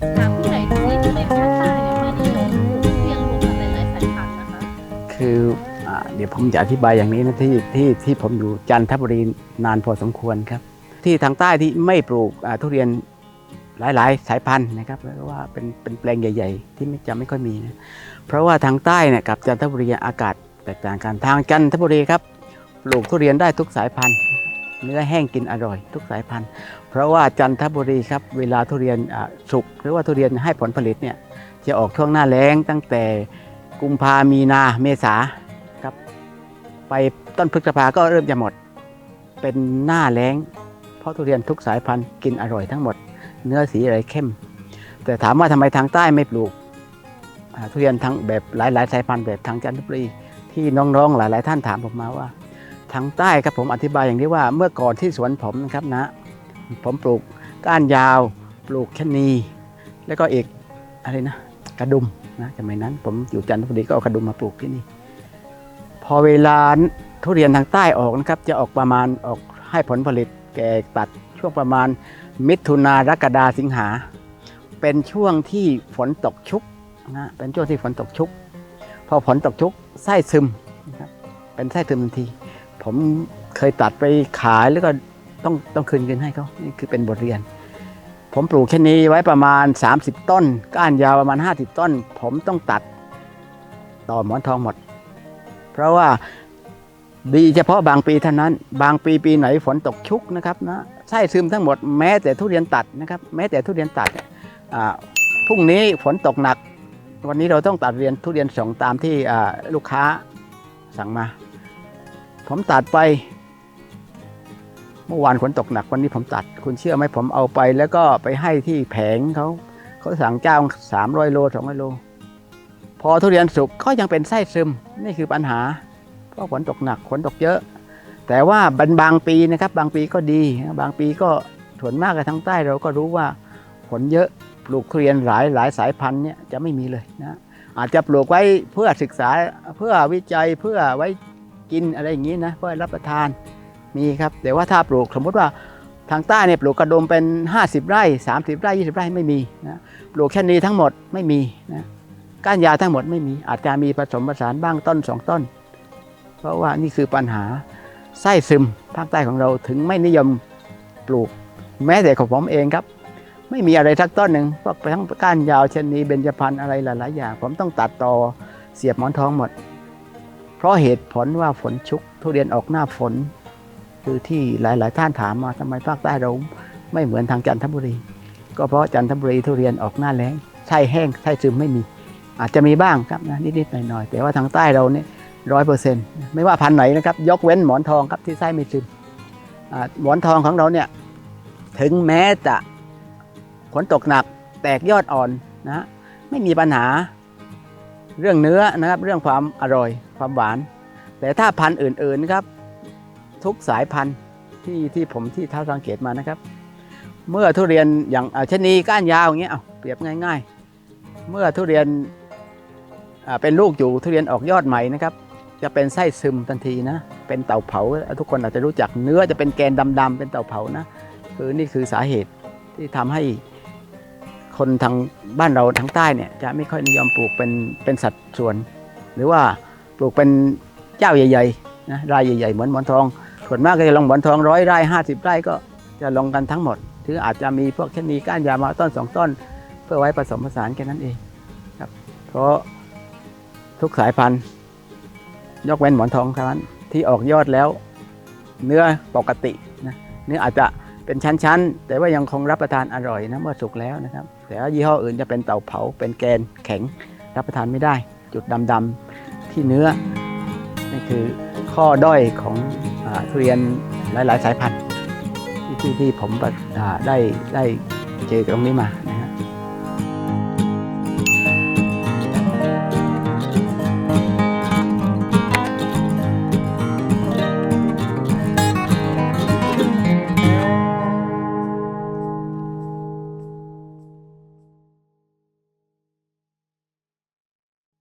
ถามพี่หน่อยที่ในภาคใต้เนี่ยไม่นิยมปลูกเรียนรวมกันหลายๆสายพันธุ์นะคะคืออาเดี๋ยวผมจะอธิบายอย่างนี้นะที่ที่ที่ผมอยู่จันทบุรีนานพอสมควรครับ ที่ทางใต้ที่ไม่ปลูกอ่าทุเรียนหลายๆ สายพันธุ์นะครับแล้วก็ว่าเป็นเป็นแปลงใหญ่ ๆ ที่ไม่จะไม่ค่อยมีนะเพราะว่าทางใต้เนี่ยกับจันทบุรีอากาศแตกต่างกันทางจันทบุรีครับปลูกทุเรียนได้ทุกสายพันธุ์ เนื้อแห้งกินอร่อย ทุกสายพันธุ์ เพราะว่าจันทบุรีครับเวลาทุเรียนสุกหรือว่าทุเรียนให้ผลผลิตเนี่ยจะออกช่วงหน้าแล้งตั้งแต่กุมภามีนาเมษาครับไปต้นพฤษภาก็เริ่มจะหมด เป็นหน้าแล้ง เพราะทุเรียนทุกสายพันธุ์กินอร่อยทั้งหมด เนื้อสีอะไรเข้ม แต่ถามว่าทำไมทางใต้ไม่ปลูกทุเรียนทั้งแบบหลายๆ สายพันธุ์แบบทางจันทบุรีที่น้องๆหลาย ๆ ท่านถามผมมาว่า ทางใต้ครับผมอธิบายอย่างนี้ว่าเมื่อก่อนที่สวนผมนะครับนะ ผมปลูกก้านยาว ปลูกชะนี แล้วก็อีกอะไรนะ กระดุมนะสมัยนั้น ผมอยู่จันทบุรีก็เอากระดุมมาปลูกที่นี่ พอเวลาทุเรียนทางใต้ออกนะครับ จะออกประมาณออกให้ผลผลิตแก่ตัดช่วงประมาณ มิถุนารกฎาสิงหา เป็นช่วงที่ฝนตกชุกนะเป็นช่วงที่ฝนตกชุก พอฝนตกชุกไส้ซึมนะครับเป็นไส้ซึมทันที ผมเคยตัดไปขายแล้วก็ต้องต้องคืนเงินให้เขานี่คือเป็นบทเรียน ผมปลูกชะนีไว้ประมาณ 30 ต้น ก้านยาวประมาณ 50 ต้น ผมต้องตัดต่อหมอนทองหมด เพราะว่าดีเฉพาะบางปีเท่านั้น บางปีปีไหนฝนตกชุกนะครับนะไส้ซึมทั้งหมดแม้แต่ทุเรียนตัดนะครับ แม้แต่ทุเรียนตัดพรุ่งนี้ฝนตกหนัก วันนี้เราต้องตัดเรียนทุเรียนสองตามที่ลูกค้าสั่งมา ผมตัดไป เมื่อวานฝนตกหนักวันนี้ผมตัด คุณเชื่อไหมผมเอาไป แล้วก็ไปให้ที่แผงเขาเขาสั่งเจ้าสามร้อยโลสองร้อยโล พอทุเรียนสุกก็ยังเป็นไส้ซึมนี่คือปัญหา เพราะฝนตกหนักฝนตกเยอะ แต่ว่าบางบางปีนะครับ บางปีก็ดี บางปีก็ส่วนมากกับทางใต้เราก็รู้ว่าฝนเยอะปลูกทุเรียนหลายหลายสายพันธุ์เนี่ยจะไม่มีเลยนะอาจจะปลูกไว้เพื่อศึกษาเพื่อวิจัยเพื่อไว้ กินอะไรอย่างนี้นะเพื่อรับประทานมีครับแต่ว่าถ้าปลูกสมมติว่าทางใต้เนี่ยปลูกกระดมเป็น 50 ไร่ 30 ไร่ 20 ไร่ไม่มีนะปลูกแค่นี้ทั้งหมดไม่มีนะก้านยาทั้งหมดไม่มี อาจจะมีผสมผสานบ้างต้นสองต้น เพราะว่านี่คือปัญหาไส้ซึมภาคใต้ของเราถึงไม่นิยมปลูก แม้แต่ของผมเองครับ ไม่มีอะไรสักต้นหนึ่งพวกทั้งก้านยาวชะนีเบญจพรรณอะไรหลายๆอย่างผมต้องตัดต่อเสียบหมอนทองหมด ราะเหตุผลว่าฝนชุก ทุเรียนออกหน้าฝน คือที่หลาย ๆ ท่านถามมาทำไมภาคใต้เราไม่เหมือนทางจันทบุรี ก็เพราะจันทบุรีทุเรียนออกหน้าแล้งไส้แห้งไส้ซึมไม่มี อาจจะมีบ้างครับนะนิด ๆ หน่อย ๆ แต่ว่าทางใต้เราเนี่ยร้อยเปอร์เซ็นต์ไม่ว่าพันไหนนะครับ ยกเว้นหมอนทองครับที่ไส้ไม่ซึมหมอนทองของเราเนี่ยถึงแม้จะฝนตกหนักแตกยอดอ่อนนะไม่มีปัญหา เรื่องเนื้อนะครับเรื่องความอร่อยความหวาน แต่ถ้าพันธุ์อื่นๆครับทุกสายพันธุ์ที่ที่ผมที่ท้าสังเกตมานะครับ เมื่อทุเรียนอย่างอ่าชะนีก้านยาวอย่างเงี้ยเปรียบง่าย ๆ เมื่อทุเรียนเป็นลูกอยู่ทุเรียนออกยอดใหม่นะครับ จะเป็นไส้ซึมทันทีนะ เป็นเต่าเผา ทุกคนอาจจะรู้จักเนื้อจะเป็นแกนดำๆเป็นเต่าเผานะ คือนี่คือสาเหตุที่ทำให้ คนทางบ้านเราทางใต้เนี่ยจะไม่ค่อยนิยมปลูกเป็นเป็นสัดส่วน หรือว่าปลูกเป็นเจ้าใหญ่ๆนะรายใหญ่ๆเหมือนหมอนทอง ส่วนมากก็จะลงหมอนทองร้อยไร่ห้าสิบไร่ก็จะลงกันทั้งหมดถืออาจจะมีพวกชะนีก้านยามาต้นสองต้น เพื่อไว้ผสมผสานแค่นั้นเองครับ เพราะทุกสายพันธุ์ ยกเว้นหมอนทองเท่านั้นที่ออกยอดแล้ว เนื้อปกตินะเนื้ออาจจะ เป็นชั้นๆ แต่ว่ายังคงรับประทานอร่อยนะเมื่อสุกแล้วนะครับ แต่ว่ายี่ห้ออื่นจะเป็นเต่าเผาเป็นแกนแข็งรับประทานไม่ได้ จุดดำๆที่เนื้อนี่คือข้อด้อยของอทุเรียนหลาย ๆ สายพันธุ์ที่ที่ผมได้ได้เจอตรงนี้มา